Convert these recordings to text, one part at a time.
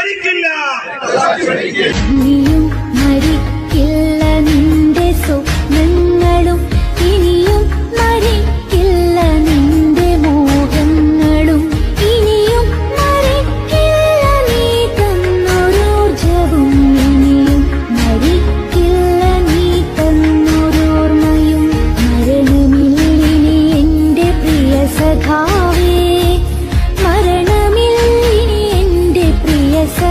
ഭരിക്കില്ല.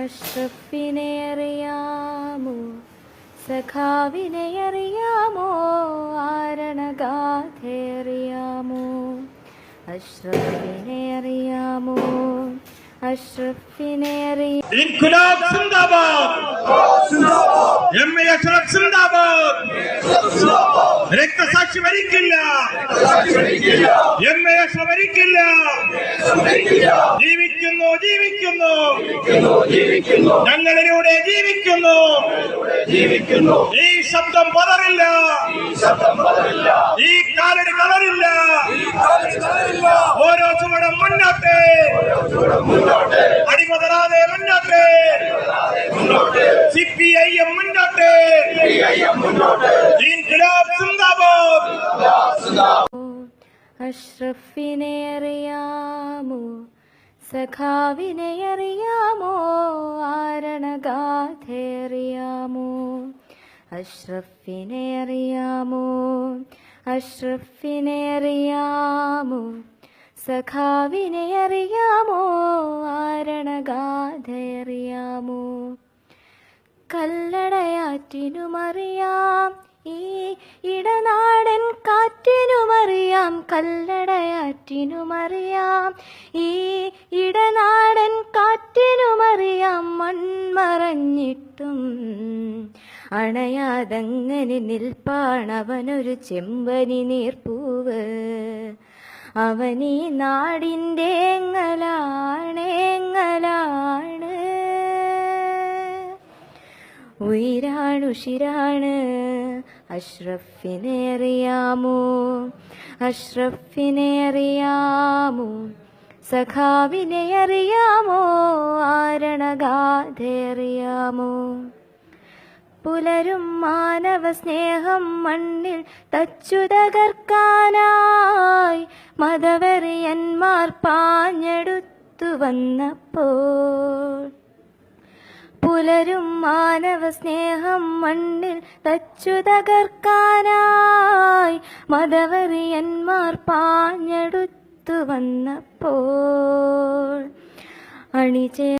അഷ്റഫിനെ അറിയാമോ സഖാവിനെ അറിയാമോ ആരണഗാഥെ അറിയാമോ അഷ്റഫിനെ അറിയാമോ അഷ്റഫിനെ അറിയാം എം എ അഷ്റഫ് രക്തസാക്ഷി മരിക്കില്ല എം. എ. മരിക്കില്ല ജീവിക്കുന്നു ജീവിക്കുന്നു. ഞങ്ങളിലൂടെ ജീവിക്കുന്നു. ഈ ശബ്ദം പതറില്ല. ഈ കാലടി കളറില്ല ഓരോ ചുവടും മുന്നോട്ട്. അടിമതരാതെ മുന്നോട്ട്. സി പി ഐ എം മുന്നോട്ട്. ഇൻക്ലാബ് സിന്ദാബാദ് അഷ്റഫിനെ അറിയാമോ സഖാവിനെ അറിയാമോ ആരണഗാഥേറിയാമോ അഷ്റഫിനെ അറിയാമോ അഷ്റഫിനെ അറിയാമോ സഖാവിനെ അറിയാമോ ആരണഗാഥ അറിയാമോ കല്ലടയാറ്റിനുമറിയാം ഈ കല്ലടയാറ്റിനുമറിയാം ഈ ഇടനാടൻ കാറ്റിനുമറിയാം. മൺമറഞ്ഞിട്ടും അണയാതങ്ങനെ നിൽപ്പാണവനൊരു ചെമ്പനി നീർപ്പൂവ്. അവനീ നാടിന്റെ എങ്ങലാണേങ്ങലാണ് ഉയരാണുഷിരാണ് അഷ്റഫിനെ അറിയാമോ അഷ്റഫിനെ അറിയാമോ സഖാവിനെ അറിയാമോ ആരണഗാഥ അറിയാമോ പുലരും മാനവ സ്നേഹം മണ്ണിൽ തച്ചു തകർക്കാനായി മതവെറിയന്മാർ പാഞ്ഞെടുത്തു വന്നപ്പോൾ പുലരും മാനവ സ്നേഹം മണ്ണിൽ തച്ചു തകർക്കാനായി മതവറിയന്മാർ പാഞ്ഞെടുത്തു വന്നപ്പോൾ അണിചേ